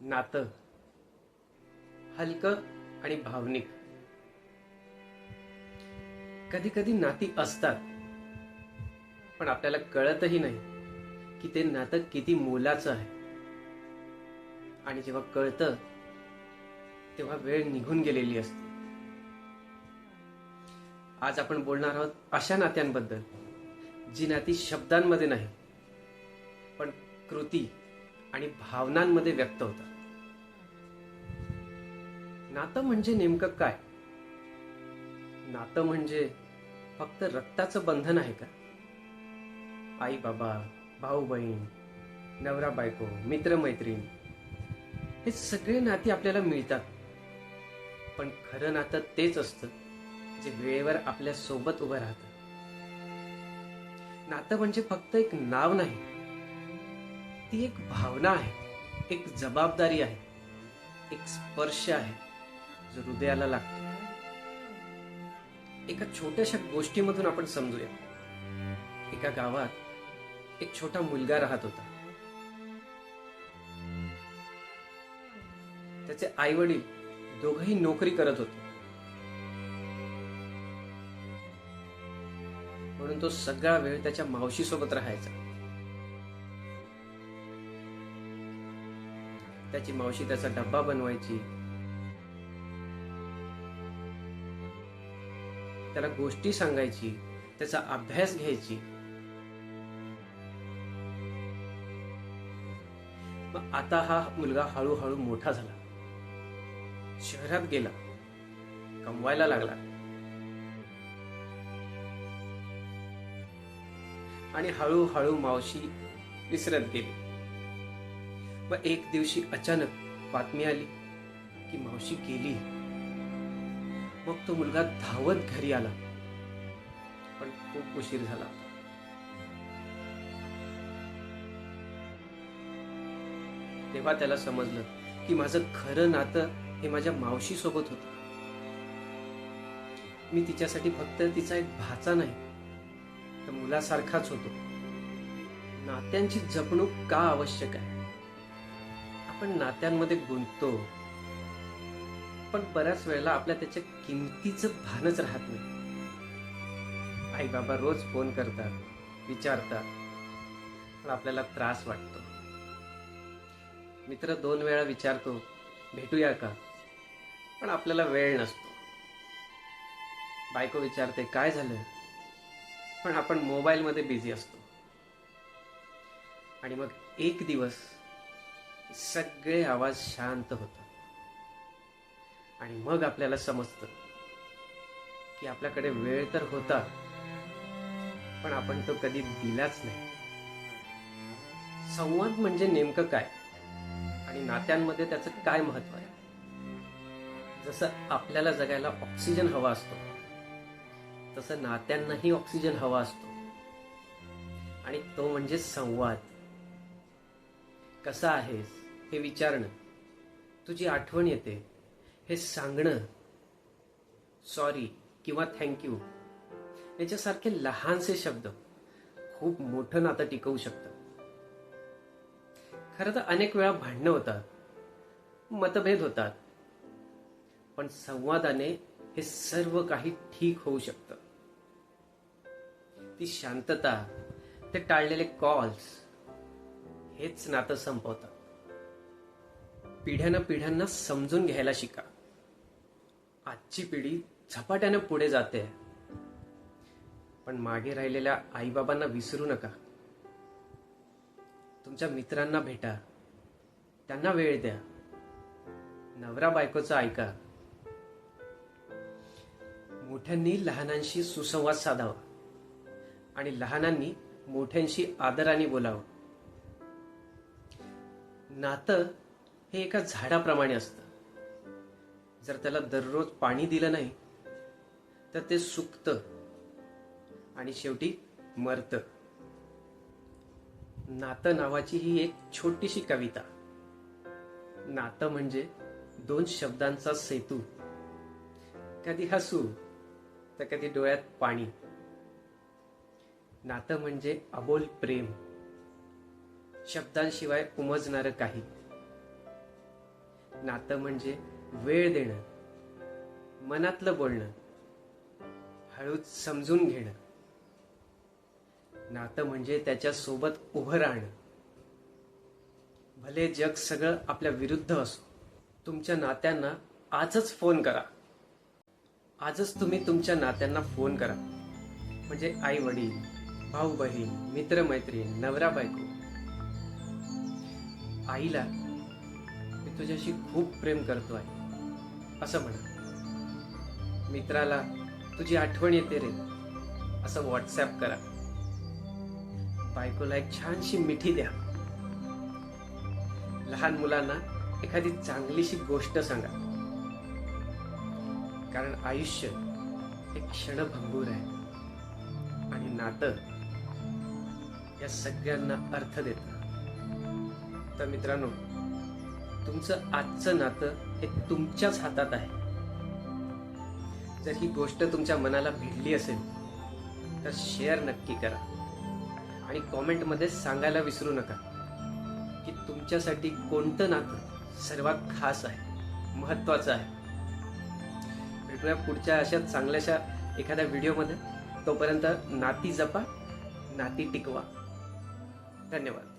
नातं हलकं आणि भावनिक. कधी कधी नाती असतात पण आपल्याला कळतही नाही की ते नातं किती मोलाचं आहे. आणि जेव्हा कळतं तेव्हा वेळ निघून गेलेली असते. आज आपण बोलणार आहोत अशा नात्यांबद्दल जी नाती शब्दांमध्ये नाही पण कृती आणि भावनांमध्ये व्यक्त होतात. नातं म्हणजे नेमकं काय? नातं म्हणजे फक्त रक्ताचं बंधन आहे का? आई बाबा भाऊ बहीण नवरा बायको मित्र मैत्रीण हे सगळे नाती आपल्याला मिळतात. पण खरं नातं तेच असतं जे वेळेवर आपल्यासोबत उभं राहतं. नातं म्हणजे फक्त एक नाव नाही ती एक भावना आहे एक जबाबदारी आहे एक स्पर्श आहे जो हृदयाला लागतो. एका छोट्याशा गोष्टीमधून आपण समजूया. एका गावात एक छोटा मुलगा राहत होता. त्याचे आई वडील दोघही नोकरी करत होते. म्हणून तो सगळा वेळ त्याच्या मावशी सोबत राहायचा. त्याची मावशी त्याचा डब्बा बनवायची. त्याला गोष्टी सांगायची त्याचा अभ्यास घ्यायची. मग आता हा मुलगा हळूहळू मोठा झाला. शहरात गेला. कमवायला लागला. आणि हळूहळू मावशी विसरत गेली. व एक दिवशी अचानक बातमी आली की मावशी गेली. मग तो मुलगा धावत घरी आला. पण खूप उशीर झाला. तेव्हा त्याला समजलं की माझं खरं नातं हे माझ्या मावशी सोबत होत. मी तिच्यासाठी फक्त तिचा एक भाचा नाही तर मुलासारखाच होतो. नात्यांची जपणूक का आवश्यक आहे? आपण नात्यांमध्ये गुंततो पण बऱ्याच वेळेला आपल्या त्याच्या किमतीचं भानच राहत नाही. आई बाबा रोज फोन करतात विचारतात पण आपल्याला त्रास वाटतो. मित्र दोन वेळा विचारतो भेटूया का? पण आपल्याला वेळ नसतो. बायको विचारते काय झालं? पण आपण मोबाईलमध्ये बिझी असतो. आणि मग एक दिवस सगळे आवाज शांत होतात. आणि मग आपल्याला समजतं की आपल्याकडे वेळ तर होता पण आपण तो कधी दिलाच नाही. संवाद म्हणजे नेमकं काय? आणि नात्यांमध्ये त्याचं काय महत्त्व आहे? जसं आपल्याला जगायला ऑक्सिजन हवा असतो तसं नात्यांनाही ऑक्सिजन हवा असतो. आणि तो म्हणजे संवाद. कसा आहेस हे विचारणं. तुझी आठवण येते. हे सांगणं. सॉरी किंवा थँक्यू याच्यासारखे लहानसे शब्द खूप मोठं नातं टिकवू शकतं. खरं तर अनेक वेळा भांडणं होतात. मतभेद होतात. पण संवादाने हे सर्व काही ठीक होऊ शकतं. ती शांतता ते टाळलेले कॉल्स हेच नातं संपवतं. पिढ्यानं पिढ्यांना समजून घ्यायला शिका. आजची पिढी झपाट्यानं पुढे जाते. पण मागे राहिलेल्या आईबाबांना विसरू नका. तुमच्या मित्रांना भेटा. त्यांना वेळ द्या. नवरा बायकोचं ऐका. मोठ्यांनी लहानांशी सुसंवाद साधावा. आणि लहानांनी मोठ्यांशी आदराने बोलावं. नातं हे एका झाडाप्रमाणे असतं. जर त्याला दररोज पाणी दिलं नाही तर ते सुकतं आणि शेवटी मरतं. नातं नावाची ही एक छोटीशी कविता. नातं म्हणजे दोन शब्दांचा सेतू. कधी हसू तर कधी डोळ्यात पाणी. नातं म्हणजे अबोल प्रेम. शब्दांशिवाय उमजणारं काही. नातं म्हणजे वेळ देणं मनातलं बोलणं हळूच समजून घेणं. नातं म्हणजे त्याच्या सोबत उभं राहणं. भले जग सगळं आपल्या विरुद्ध असो तुमच्या नात्यांना आजच फोन करा. आजच तुम्ही तुमच्या नात्यांना फोन करा. म्हणजे आई वडील भाऊ बहीण मित्र मैत्रीण नवरा बायको आईला मी तुझ्याशी खूप प्रेम करतो आहे असं म्हणा. मित्राला तुझी आठवण येते रे. असं व्हॉट्सॲप करा. बायकोला एक छानशी मिठी द्या. लहान मुलांना एखादी चांगलीशी गोष्ट सांगा. कारण आयुष्य एक क्षणभंगूर आहे. आणि नातं या सगळ्यांना अर्थ देतं. तर मित्रांनो तुमचं आजचं नातं हे तुमच्याच हातात आहे. जर ही गोष्ट तुमच्या मनाला भिडली असेल तर शेअर नक्की करा. आणि कॉमेंटमध्ये सांगायला विसरू नका की तुमच्यासाठी कोणतं नातं सर्वात खास आहे महत्वाचं आहे. भेटूया पुढच्या अशा चांगल्याशा एखाद्या व्हिडिओमध्ये. तोपर्यंत नाती जपा नाती टिकवा. धन्यवाद.